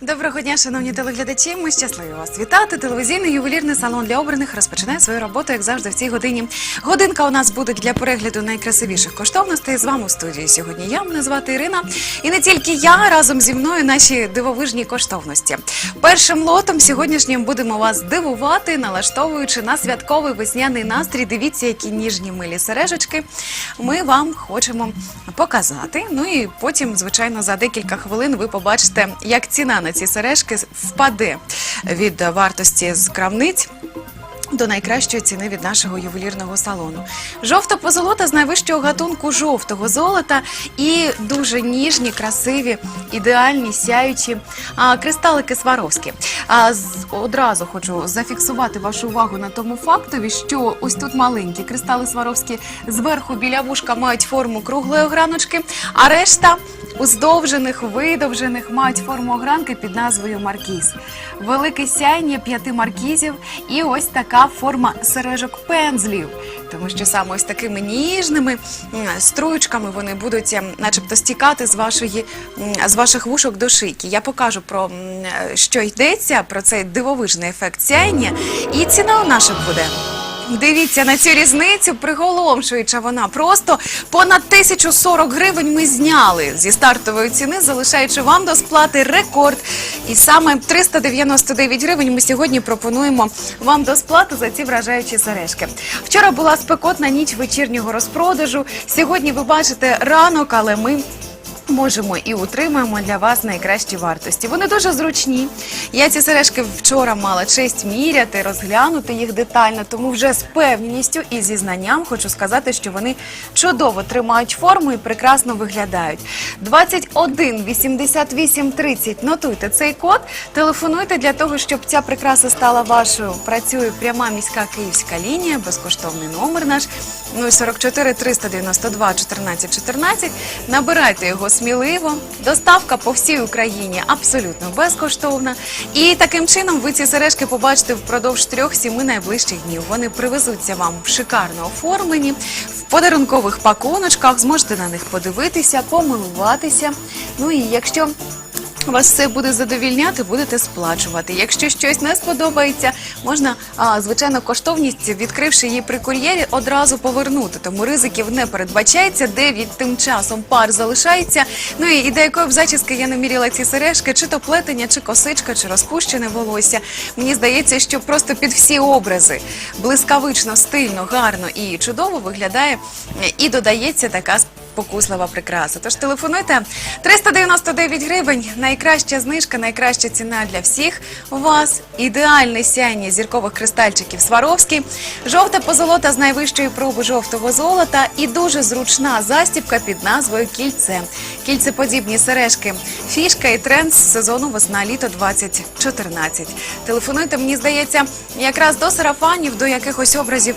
Доброго дня, шановні телеглядачі. Ми щасливі вас вітати. Телевізійний ювелірний салон для обраних розпочинає свою роботу, як завжди, в цій годині. Годинка у нас буде для перегляду найкрасивіших коштовностей. З вами у студії сьогодні я мене звати Ірина. І не тільки я разом зі мною наші дивовижні коштовності. Першим лотом сьогоднішнім будемо вас дивувати, налаштовуючи на святковий весняний настрій. Дивіться, які ніжні милі сережечки. Ми вам хочемо показати. Ну і потім, звичайно, за декілька хвилин ви побачите, як ціна на ці сережки впаде від вартості з крамниць. До найкращої ціни від нашого ювелірного салону. Жовта позолота з найвищого гатунку жовтого золота і дуже ніжні, красиві, ідеальні, сяючі а, кристалики Сваровські. А з, одразу хочу зафіксувати вашу увагу на тому фактові, що ось тут маленькі кристали Сваровські зверху біля вушка мають форму круглої ограночки, а решта уздовжених, видовжених мають форму огранки під назвою маркіз. Велике сяйня п'яти маркізів і ось така форма сережок пензлів. Тому що саме ось такими ніжними струйчками вони будуть ем, начебто стікати з вашої з ваших вушок до шийки. Я покажу про е, що йдеться, про цей дивовижний ефект сяйня, і ціна у наших буде. Дивіться на цю різницю, приголомшуюча вона. Просто понад 1040 гривень ми зняли зі стартової ціни, залишаючи вам до сплати рекорд. І саме 399 гривень ми сьогодні пропонуємо вам до сплати за ці вражаючі сережки. Вчора була спекотна ніч вечірнього розпродажу. Сьогодні ви бачите ранок, але ми можемо і утримуємо для вас найкращі вартості. Вони дуже зручні. Я ці сережки вчора мала честь міряти, розглянути їх детально, тому вже з певністю і зі знанням хочу сказати, що вони чудово тримають форму і прекрасно виглядають. 21 88 30. Нотуйте цей код, телефонуйте для того, щоб ця прикраса стала вашою. Працює пряма міська київська лінія, безкоштовний номер наш 044 392 14 14. Набирайте його сміливо. Доставка по всій Україні абсолютно безкоштовна. І таким чином ви ці сережки побачите впродовж трьох-сіми найближчих днів. Вони привезуться вам в шикарно оформлені, в подарункових пакуночках. Зможете на них подивитися, помилуватися. Ну і якщо вас все буде задовільняти, будете сплачувати. Якщо щось не сподобається, можна, звичайно, коштовність, відкривши її при кур'єрі, одразу повернути. Тому ризиків не передбачається. Дев'ять тим часом пар залишається. Ну і, і до якої б зачіски я не міряла ці сережки, чи то плетення, чи косичка, чи розпущене волосся. Мені здається, що просто під всі образи блискавично, стильно, гарно і чудово виглядає і додається така спокуслива прикраса. Тож телефонуйте 399 гривень. Найкраща знижка, найкраща ціна для всіх вас. Ідеальне сяйня зіркових кристальчиків Сваровський, жовта позолота з найвищої проби жовтого золота і дуже зручна застібка під назвою кільце. Кільцеподібні сережки. Фішка і тренд з сезону весна-літо 2014. Телефонуйте, мені здається, якраз до сарафанів, до якихось образів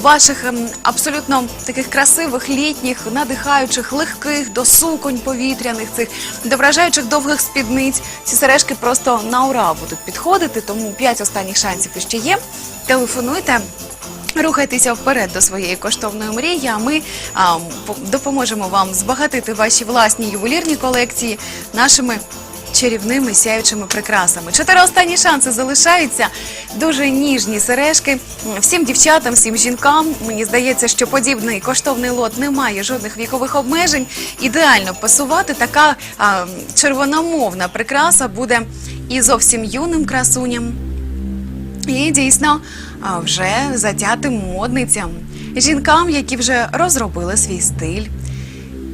ваших ем, абсолютно таких красивих, літніх, надихаючих, легких, до суконь повітряних цих, до вражаючих довгих спідниць. Ці сережки просто на ура будуть підходити, тому 5 останніх шансів іще є. Телефонуйте. Рухайтеся вперед до своєї коштовної мрії. А ми а, допоможемо вам збагатити ваші власні ювелірні колекції нашими чарівними сяючими прикрасами. Чотири останні шанси залишаються. Дуже ніжні сережки. Всім дівчатам, всім жінкам. Мені здається, що подібний коштовний лот не має жодних вікових обмежень. Ідеально пасувати така а, червономовна прикраса буде і зовсім юним красуням. І дійсно вже затятим модницям, жінкам, які вже розробили свій стиль,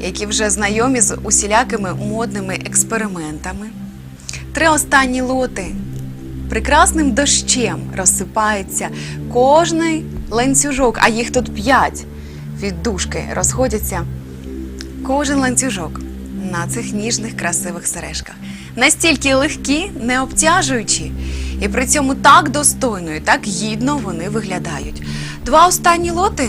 які вже знайомі з усілякими модними експериментами. Три останні лоти прекрасним дощем розсипається кожний ланцюжок, а їх тут п'ять від дужки розходяться кожен ланцюжок на цих ніжних красивих сережках. Настільки легкі, не обтяжуючі, і при цьому так достойно і так гідно вони виглядають. Два останні лоти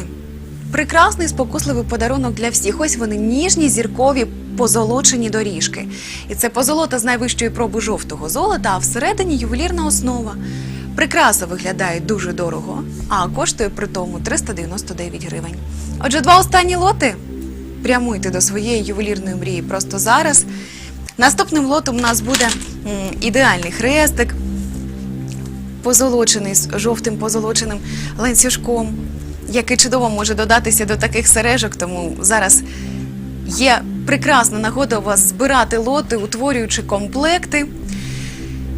прекрасний спокусливий подарунок для всіх. Ось вони ніжні, зіркові, позолочені доріжки. І це позолота з найвищої проби жовтого золота, а всередині ювелірна основа. Прикраса виглядає дуже дорого, а коштує при тому 399 гривень. Отже, два останні лоти прямуйте до своєї ювелірної мрії просто зараз. Наступним лотом у нас буде ідеальний хрестик, позолочений з жовтим позолоченим ланцюжком, який чудово може додатися до таких сережок, тому зараз є прекрасна нагода у вас збирати лоти, утворюючи комплекти.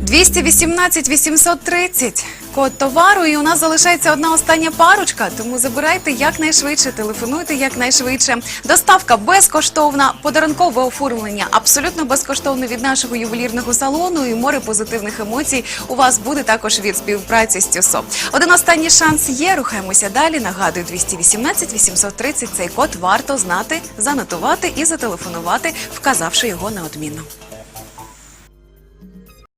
218 830 код товару, і у нас залишається одна остання парочка. Тому забирайте якнайшвидше, телефонуйте якнайшвидше. Доставка безкоштовна, подарункове оформлення абсолютно безкоштовне від нашого ювелірного салону. І море позитивних емоцій у вас буде також від співпраці з Тюсо. Один останній шанс є. Рухаємося далі. Нагадую, 218 830 цей код варто знати, занотувати і зателефонувати, вказавши його неодмінно.